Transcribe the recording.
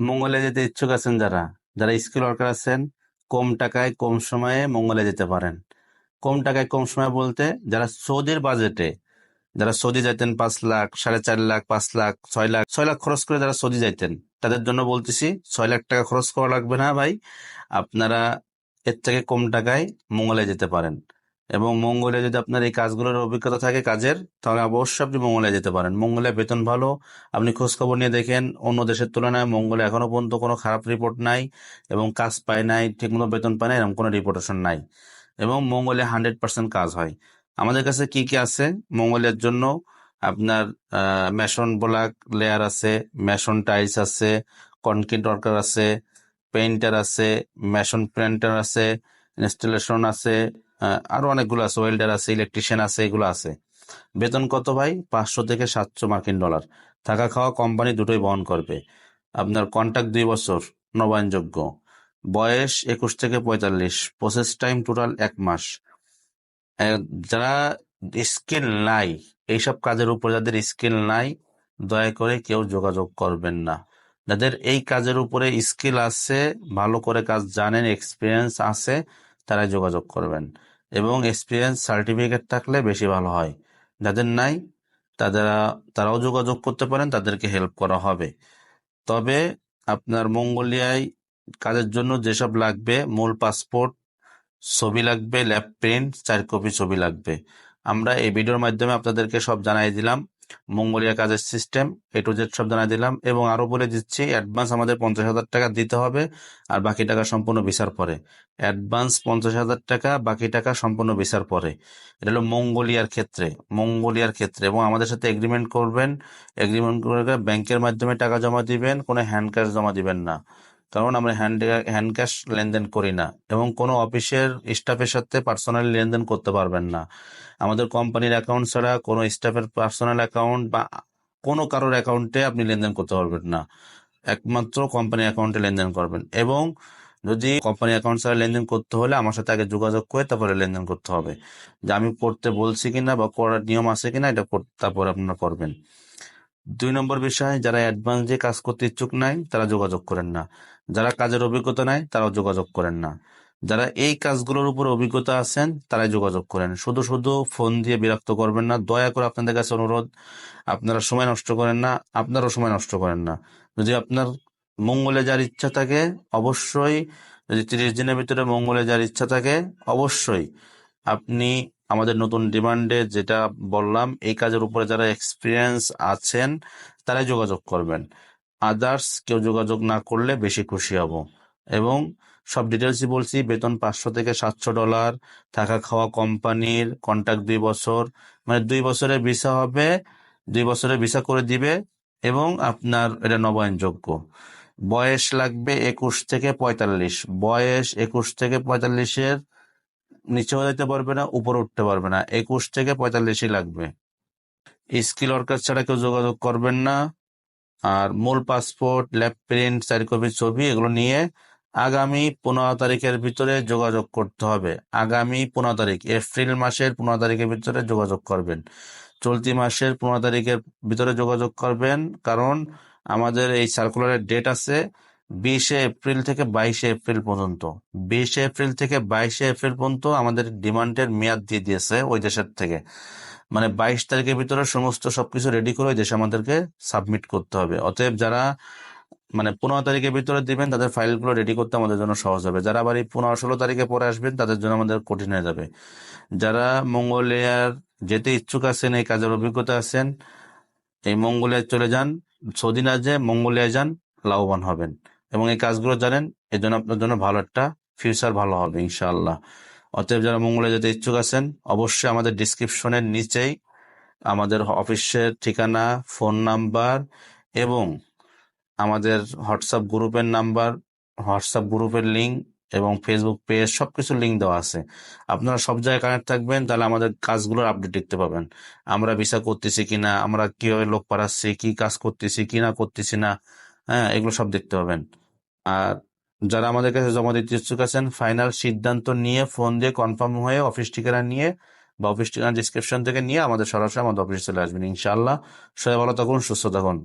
মঙ্গলে যেতে ইচ্ছুক আছেন যারা যারা স্কিল ওয়ার্কার আছেন, কম টাকায় কম সময়ে মঙ্গলে যেতে পারেন। কম টাকায় কম সময় বলতে যারা সৌদির বাজেটে যারা সৌদি যাইতেন পাঁচ লাখ, সাড়ে চার লাখ, পাঁচ লাখ, ছয় লাখ ছয় লাখ খরচ করে যারা সৌদি যাইতেন, তাদের জন্য বলতেছি ছয় লাখ টাকা খরচ করা লাগবে না ভাই। আপনারা এর থেকে কম টাকায় মঙ্গলে যেতে পারেন। এবং মঙ্গলে যদি আপনার এই কাজগুলোর অভিজ্ঞতা থাকে কাজের, তাহলে অবশ্যই আপনি মঙ্গলে যেতে পারেন। মঙ্গলে বেতন ভালো। আপনি খোঁজখবর নিয়ে দেখেন, অন্য দেশের তুলনায় মঙ্গলে এখনও পর্যন্ত কোনো খারাপ রিপোর্ট নাই এবং কাজ পায় নাই, ঠিকমতো বেতন পায় না এরকম কোনো রিপোর্টেশন নাই এবং মঙ্গলে হান্ড্রেড পার্সেন্ট কাজ হয়। আমাদের কাছে কি কি আছে? মঙ্গলের জন্য আপনার মেশন ব্লক লেয়ার আছে, মেশন টাইলস আছে কনক্রিট ওয়ার্কার আছে পেইন্টার আছে, মেশন প্রিন্টার আছে ইনস্টলেশন আছে আরও অনেকগুলো আছে ওয়েল্ডার আছে ইলেকট্রিশিয়ান আছে, এগুলো আছে। বেতন কত ভাই? পাঁচশো থেকে সাতশো মার্কিন ডলার। থাকা খাওয়া কোম্পানি দুটোই বহন করবে। আপনার কন্ট্যাক্ট দুই বছর, নবায়নযোগ্য। বয়স একুশ থেকে পঁয়তাল্লিশ। প্রসেস টাইম টোটাল এক মাস। যারা স্কিল নাই, এইসব কাজের উপর যাদের স্কিল নাই, দয়া করে কেউ যোগাযোগ করবেন না। যাদের এই কাজের উপরে স্কিল আছে, ভালো করে কাজ জানেন এক্সপিরিয়েন্স আছে, তারাই যোগাযোগ করবেন। এবং এক্সপিরিয়েন্স সার্টিফিকেট থাকলে বেশি ভালো হয়। যাদের নাই তারা তারাও যোগাযোগ করতে পারেন, তাদেরকে হেল্প করা হবে। তবে আপনার মঙ্গোলিয়ায় কাজের জন্য যেসব লাগবে, মূল পাসপোর্ট ছবি লাগবে ল্যাব প্রিন্ট চার কপি ছবি লাগবে। আমরা এই ভিডিওর মাধ্যমে আপনাদেরকে সব জানাই দিলাম। মঙ্গোলিয়া কাজের সিস্টেম এ টু জেড সব জানাই দিলাম এবং আরও বলে দিচ্ছি অ্যাডভান্স আমাদের পঞ্চাশ হাজার টাকা দিতে হবে আর বাকি টাকা সম্পূর্ণ বিচার পরে। অ্যাডভান্স পঞ্চাশ হাজার টাকা, বাকি টাকা সম্পূর্ণ বিচার পরে। এটা হলো মঙ্গোলিয়ার ক্ষেত্রে মঙ্গোলিয়ার ক্ষেত্রে এবং আমাদের সাথে এগ্রিমেন্ট করবেন এগ্রিমেন্ট করে ব্যাংকের মাধ্যমে টাকা জমা দিবেন, কোনো হ্যান্ড ক্যাশ জমা দিবেন না। কারণ আমরা হ্যান্ড হ্যান্ড ক্যাশ লেনদেন করি না এবং কোনো অফিসের স্টাফের সাথে পার্সোনালি লেনদেন করতে পারবেন না। আমাদের কোম্পানির অ্যাকাউন্ট ছাড়া কোনো স্টাফের পার্সোনাল অ্যাকাউন্ট বা কোনো কারোর অ্যাকাউন্টে আপনি লেনদেন করতে পারবেন না। একমাত্র কোম্পানি অ্যাকাউন্টে লেনদেন করবেন এবং যদি কোম্পানি অ্যাকাউন্ট ছাড়া লেনদেন করতে হলে আমার সাথে আগে যোগাযোগ করে তারপরে লেনদেন করতে হবে। যে আমি করতে বলছি কিনা বা করার নিয়ম আছে কিনা এটা তারপরে আপনারা করবেন। দুই নম্বর বিষয়, যারা অ্যাডভান্স দিয়ে কাজ করতে ইচ্ছুক নাই, তারা যোগাযোগ করেন না। যারা কাজের অভিজ্ঞতা নাই, তারাও যোগাযোগ করেন না। যারা এই কাজগুলোর উপর অভিজ্ঞতা আছেন, তারাই যোগাযোগ করেন। শুধু শুধু ফোন দিয়ে বিরক্ত করবেন না, দয়া করে আপনাদের কাছে অনুরোধ, আপনারা সময় নষ্ট করেন না, আপনারও সময় নষ্ট করেন না। যদি আপনার মঙ্গলে যার ইচ্ছা থাকে, অবশ্যই, যদি তিরিশ দিনের ভিতরে মঙ্গলে যার ইচ্ছা থাকে, অবশ্যই আপনি আমাদের নতুন ডিমান্ডে যেটা বললাম, এই কাজের উপরে যারা এক্সপিরিয়েন্স আছেন, তারাই যোগাযোগ করবেন। আদার্স কেউ যোগাযোগ না করলে বেশি খুশি হব। এবং সব ডিটেলসই বলছি, বেতন পাঁচশো থেকে সাতশো ডলার থাকা খাওয়া কোম্পানির কন্ট্রাক্ট দুই বছর মানে দুই বছরের ভিসা হবে, দুই বছরের ভিসা করে দিবে এবং আপনার এটা নবায়নযোগ্য। বয়স লাগবে একুশ থেকে পঁয়তাল্লিশ। বয়স একুশ থেকে পঁয়তাল্লিশের নিচেও যেতে পারবে না, উপরে উঠতে পারবে না। একুশ থেকে পঁয়তাল্লিশই লাগবে। স্কিল ওয়ার্কার ছাড়া কেউ যোগাযোগ করবেন না। আর মূল পাসপোর্ট, ল্যাব প্রিন্ট চার কপি ছবি এগুলো নিয়ে আগামী পনেরো তারিখের ভিতরে যোগাযোগ করতে হবে। আগামী পনেরো তারিখ, এপ্রিল মাসের পনেরো তারিখের ভিতরে যোগাযোগ করবেন। চলতি মাসের পনেরো তারিখের ভিতরে যোগাযোগ করবেন। কারণ আমাদের এই সার্কুলারের ডেট আছে। বিশে এপ্রিল থেকে বাইশে এপ্রিল পর্যন্ত। বিশে এপ্রিল থেকে বাইশে এপ্রিল পর্যন্ত আমাদের ডিমান্ডের মেয়াদ দিয়ে দিয়েছে ওই দেশের থেকে। মানে বাইশ তারিখের ভিতরে সমস্ত সবকিছু রেডি করে ওই দেশে আমাদেরকে সাবমিট করতে হবে। অতএব যারা মানে পনেরো তারিখের ভিতরে দিবেন, তাদের ফাইলগুলো রেডি করতে আমাদের জন্য সহজ হবে। যারা আবার এই পনেরো ষোলো তারিখে পরে আসবেন, তাদের জন্য আমাদের কঠিন হয়ে যাবে। যারা মঙ্গোলিয়ার যেতে ইচ্ছুক আছেন, এই কাজের অভিজ্ঞতা আছেন, এই মঙ্গোলিয়ায় চলে যান, সৌদি না যে মঙ্গোলিয়ায় যান, লাভবান হবেন। এবং এই কাজগুলো জানেন এর জন্য আপনার জন্য ভালো একটা ফিউচার ভালো হবে, ইনশাআল্লাহ। অতএব যারা মঙ্গলে যেতে ইচ্ছুক আছেন, অবশ্যই আমাদের ডিসক্রিপশনের নিচেই আমাদের অফিসের ঠিকানা ফোন নাম্বার এবং আমাদের হোয়াটসঅ্যাপ গ্রুপের নাম্বার হোয়াটসঅ্যাপ গ্রুপের লিঙ্ক এবং ফেসবুক পেজ সবকিছু লিঙ্ক দেওয়া আছে। আপনারা সব জায়গায় কানেক্ট থাকবেন, তাহলে আমাদের কাজগুলোর আপডেট দেখতে পাবেন। আমরা ভিসা করতেছি কিনা, আমরা কীভাবে লোক পাঠাচ্ছি, কি কাজ করতেছি, কি না করতেছি না হ্যাঁ এগুলো সব দেখতে পাবেন। আর যারা আমাদের কাছে জমা দিতে ইচ্ছুক আছেন ফাইনাল সিদ্ধান্ত নিয়ে ফোন দিয়ে কনফার্ম হয়ে অফিস ঠিকানা নিয়ে বা অফিস ঠিকানা ডিসক্রিপশন থেকে নিয়ে আমাদের সরাসরি আমাদের অফিসে চলে আসবেন ইনশাল্লাহ সবাই ভালো থাকুন, সুস্থ থাকুন।